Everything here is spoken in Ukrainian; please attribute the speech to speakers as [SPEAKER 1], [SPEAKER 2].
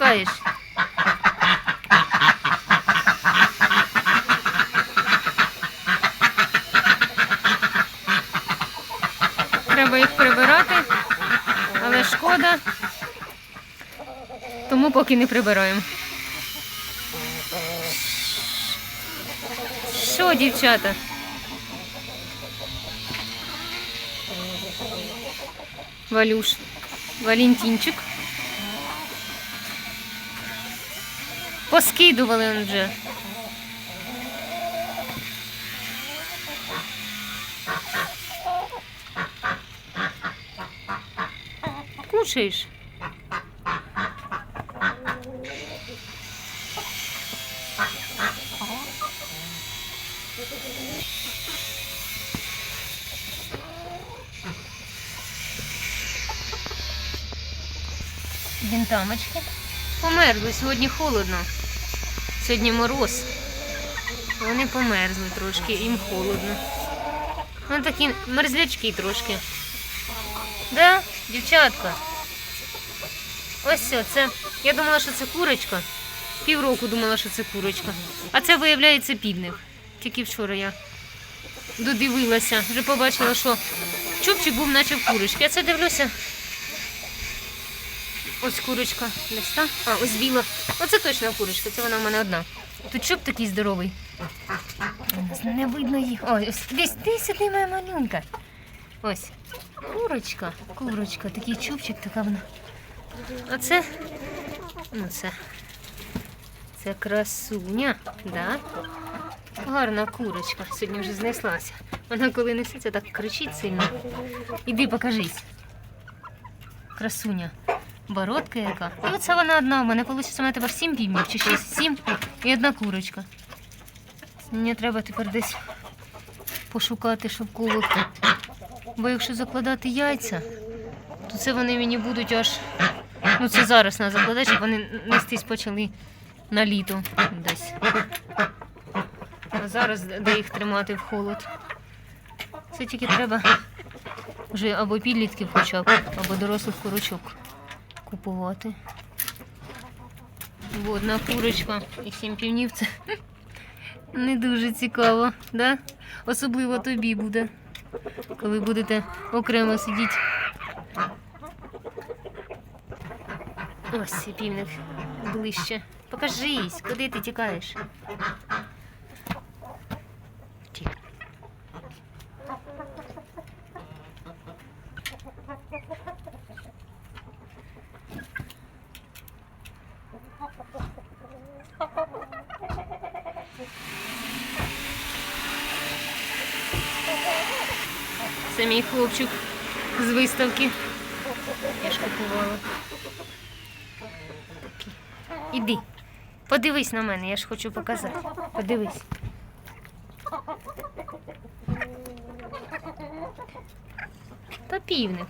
[SPEAKER 1] тікаєш? Треба їх прибирати, але шкода. Тому поки не прибираємо. Що, дівчата? Валюш, Валентинчик. Поскидували вже. Кушаєш? Бінтамочки. Померзли, сьогодні холодно. Сьогодні мороз. Вони померзли трошки, їм холодно. Ну такі мерзлячки трошки. Да, дівчатка. Ось це, це. Я думала, що це курочка. Півроку думала, що це курочка. А це виявляється півник. Тільки вчора я додивилася, вже побачила, що чубчик був наче в курочки. Я це дивлюся. Ось курочка. Десь та? А, ось біла. Оце точно курочка, це вона в мене одна. Тут чуб такий здоровий. Не видно їх. Ой, ось десь, десь сюди моя малюнка. Ось. Курочка, курочка, такий чубчик, така вона. Оце. Ну це. Це красуня, да? Гарна курочка. Сьогодні вже знеслася. Вона коли несеться, так кричить сильно. Іди покажись. Красуня. Бородка яка. І оце вона одна. У мене у мене тепер сім півнів чи шість. Сім і одна курочка. Мені треба тепер десь пошукати шовкових. Бо якщо закладати яйця, то це вони мені будуть аж. Ну це зараз треба закладати, щоб вони нестись почали на літо десь. А зараз де їх тримати в холод. Це тільки треба вже або підлітків хоча б, або дорослих курочок купувати. Бо Одна курочка і сім півнів це не дуже цікаво, да? Особливо тобі буде, коли будете окремо сидіти. Ось півник ближче. Покажись, куди ти тікаєш? Це мій хлопчик з виставки. Я ж купувала. Іди. Подивись на мене, я ж хочу показати. Подивись. Та півник.